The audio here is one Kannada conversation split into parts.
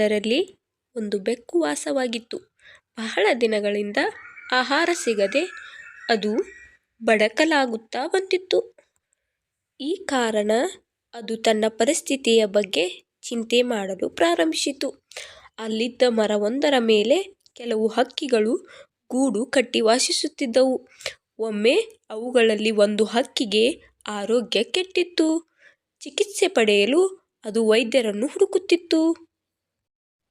ಒಂದರಲ್ಲಿ ಒಂದು ಬೆಕ್ಕು ವಾಸವಾಗಿತ್ತು. ಬಹಳ ದಿನಗಳಿಂದ ಆಹಾರ ಸಿಗದೆ ಅದು ಬಡಕಲಾಗುತ್ತಾ ಬಂದಿತ್ತು. ಈ ಕಾರಣ ಅದು ತನ್ನ ಪರಿಸ್ಥಿತಿಯ ಬಗ್ಗೆ ಚಿಂತೆ ಮಾಡಲು ಪ್ರಾರಂಭಿಸಿತು. ಅಲ್ಲಿದ್ದ ಮರವೊಂದರ ಮೇಲೆ ಕೆಲವು ಹಕ್ಕಿಗಳು ಗೂಡು ಕಟ್ಟಿ ವಾಸಿಸುತ್ತಿದ್ದವು. ಒಮ್ಮೆ ಅವುಗಳಲ್ಲಿ ಒಂದು ಹಕ್ಕಿಗೆ ಆರೋಗ್ಯ ಕೆಟ್ಟಿತ್ತು. ಚಿಕಿತ್ಸೆ ಪಡೆಯಲು ಅದು ವೈದ್ಯರನ್ನು ಹುಡುಕುತ್ತಿತ್ತು.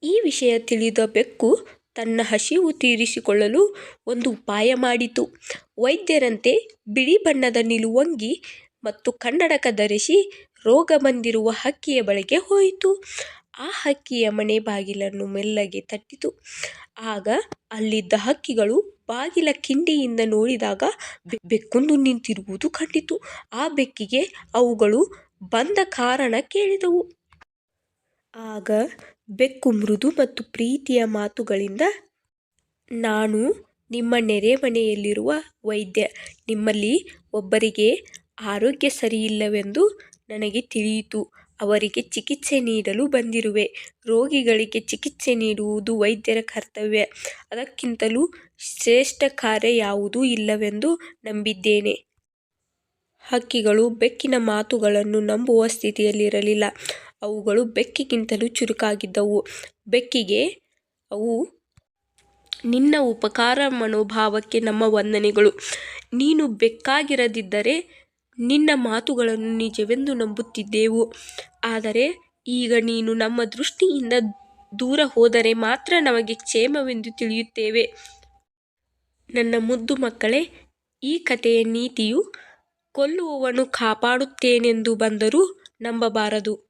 ಈ ವಿಷಯ ತಿಳಿದ ಬೆಕ್ಕು ತನ್ನ ಹಸಿವು ತೀರಿಸಿಕೊಳ್ಳಲು ಒಂದು ಉಪಾಯ ಮಾಡಿತು. ವೈದ್ಯರಂತೆ ಬಿಳಿ ಬಣ್ಣದ ನಿಲುವಂಗಿ ಮತ್ತು ಕನ್ನಡಕ ಧರಿಸಿ ರೋಗ ಬಂದಿರುವ ಹಕ್ಕಿಯ ಬಳಿಗೆ ಹೋಯಿತು. ಆ ಹಕ್ಕಿಯ ಮನೆ ಬಾಗಿಲನ್ನು ಮೆಲ್ಲಗೆ ತಟ್ಟಿತು. ಆಗ ಅಲ್ಲಿದ್ದ ಹಕ್ಕಿಗಳು ಬಾಗಿಲ ಕಿಂಡಿಯಿಂದ ನೋಡಿದಾಗ ಬೆಕ್ಕೊಂದು ನಿಂತಿರುವುದು ಕಂಡಿತು. ಆ ಬೆಕ್ಕಿಗೆ ಅವುಗಳು ಬಂದ ಕಾರಣ ಕೇಳಿದವು. ಆಗ ಬೆಕ್ಕು ಮೃದು ಮತ್ತು ಪ್ರೀತಿಯ ಮಾತುಗಳಿಂದ, ನಾನು ನಿಮ್ಮ ನೆರೆಮನೆಯಲ್ಲಿರುವ ವೈದ್ಯ. ನಿಮ್ಮಲ್ಲಿ ಒಬ್ಬರಿಗೆ ಆರೋಗ್ಯ ಸರಿಯಿಲ್ಲವೆಂದು ನನಗೆ ತಿಳಿಯಿತು. ಅವರಿಗೆ ಚಿಕಿತ್ಸೆ ನೀಡಲು ಬಂದಿರುವೆ. ರೋಗಿಗಳಿಗೆ ಚಿಕಿತ್ಸೆ ನೀಡುವುದು ವೈದ್ಯರ ಕರ್ತವ್ಯ. ಅದಕ್ಕಿಂತಲೂ ಶ್ರೇಷ್ಠ ಕಾರ್ಯ ಯಾವುದೂ ಇಲ್ಲವೆಂದು ನಂಬಿದ್ದೇನೆ. ಹಕ್ಕಿಗಳು ಬೆಕ್ಕಿನ ಮಾತುಗಳನ್ನು ನಂಬುವ ಸ್ಥಿತಿಯಲ್ಲಿರಲಿಲ್ಲ. ಅವುಗಳು ಬೆಕ್ಕಿಗಿಂತಲೂ ಚುರುಕಾಗಿದ್ದವು. ಬೆಕ್ಕಿಗೆ ಅವು ನಿನ್ನ ಉಪಕಾರ ಮನೋಭಾವಕ್ಕೆ ನಮ್ಮ ವಂದನೆಗಳು. ನೀನು ಬೆಕ್ಕಾಗಿರದಿದ್ದರೆ ನಿನ್ನ ಮಾತುಗಳನ್ನು ನಿಜವೆಂದು ನಂಬುತ್ತಿದ್ದೆವು. ಆದರೆ ಈಗ ನೀನು ನಮ್ಮ ದೃಷ್ಟಿಯಿಂದ ದೂರ ಹೋದರೆ ಮಾತ್ರ ನಮಗೆ ಕ್ಷೇಮವೆಂದು ತಿಳಿಯುತ್ತೇವೆ. ನನ್ನ ಮುದ್ದು ಮಕ್ಕಳೇ, ಈ ಕಥೆಯ ನೀತಿಯು ಕೊಲ್ಲುವವನು ಕಾಪಾಡುತ್ತೇನೆಂದು ಬಂದರೂ ನಂಬಬಾರದು.